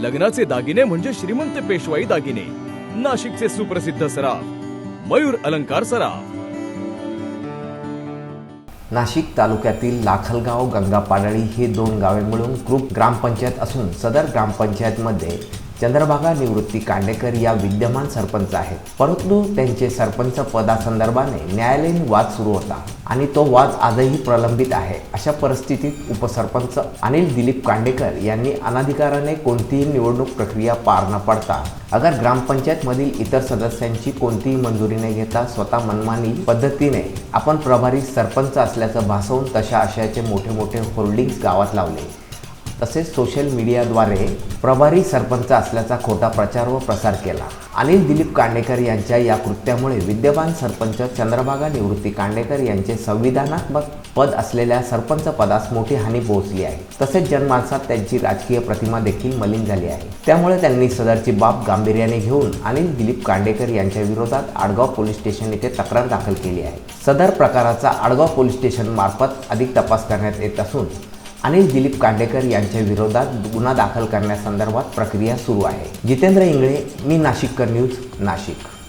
लग्नाचे दागिने म्हणजे श्रीमंत पेशवाई दागिने. नाशिकचे सुप्रसिद्ध सराफ मयूर अलंकार सराफ. नाशिक तालुक्यातील लाखलगाव गंगापाडळी ही दोन गावे मिळून ग्रुप ग्रामपंचायत असून सदर ग्रामपंचायतमध्ये चंद्रभागा निवृत्ती कांडेकर या विद्यमान सरपंच आहेत. परंतु त्यांचे सरपंच पदासंदर्भाने न्यायालयीन वाद सुरू होता आणि तो वाद आजही प्रलंबित आहे अशा परिस्थितीत उपसरपंच अनिल दिलीप कांडेकर यांनी अनाधिकाराने कोणतीही निवडणूक प्रक्रिया पार न पडता अगर ग्रामपंचायतमधील इतर सदस्यांची कोणतीही मंजुरी न घेता स्वतः मनमानी पद्धतीने आपण प्रभारी सरपंच असल्याचं भासवून तशा आशयाचे मोठे मोठे होर्डिंग्स गावात लावले. तसेच सोशल मीडियाद्वारे प्रभारी सरपंच असल्याचा खोटा प्रचार व प्रसार केला. अनिल दिलीप कांडेकर यांच्या या कृत्यामुळे विद्यमान सरपंच चंद्रभागा निवृत्ती कांडेकर यांचे संविधानात्मक पद असलेल्या सरपंच पदास मोठी हानी पोहोचली आहे. तसेच जनमानसात त्यांची राजकीय प्रतिमा देखील मलिन झाली आहे. त्यामुळे त्यांनी सदरची बाब गांभीर्याने घेऊन अनिल दिलीप कांडेकर यांच्या विरोधात आडगाव पोलीस स्टेशन येथे तक्रार दाखल केली आहे. सदर प्रकाराचा आडगाव पोलीस स्टेशन मार्फत अधिक तपास करण्यात येत असून अनिल दिलीप कांडेकर यांच्या विरोधात गुन्हा दाखल करण्यासंदर्भात प्रक्रिया सुरू आहे. जितेंद्र इंगळे मी नाशिककर न्यूज नाशिक.